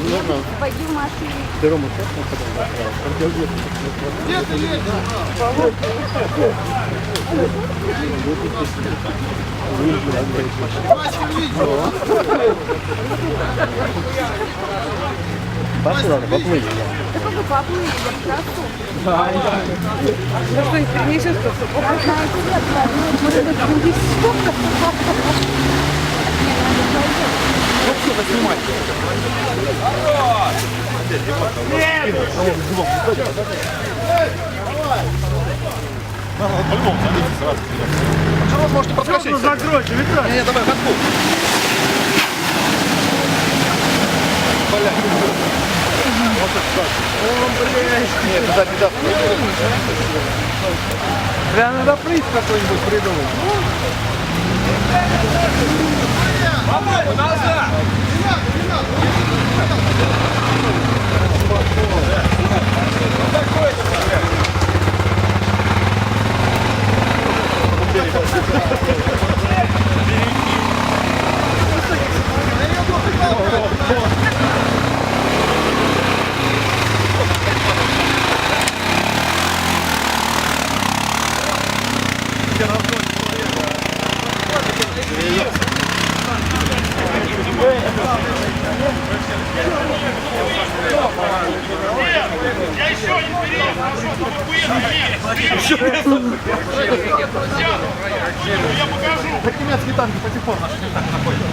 цепляю? Пойди в машине. Поплыли. Да только поплыли, я красу. Ну что, их принесешь, что опытная цвет, может быть, будет Что вы можете подскочить? Закройте, Виталий. Не, не, давай, ходку. Нет, туда даст. Прям надо приз какой-нибудь придумать. Я еще не вперед! Я покажу! Так немецкие танки по сих пор наши находятся.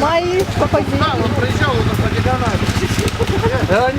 Мои попадения. Он проезжал у нас по диагонали. Да,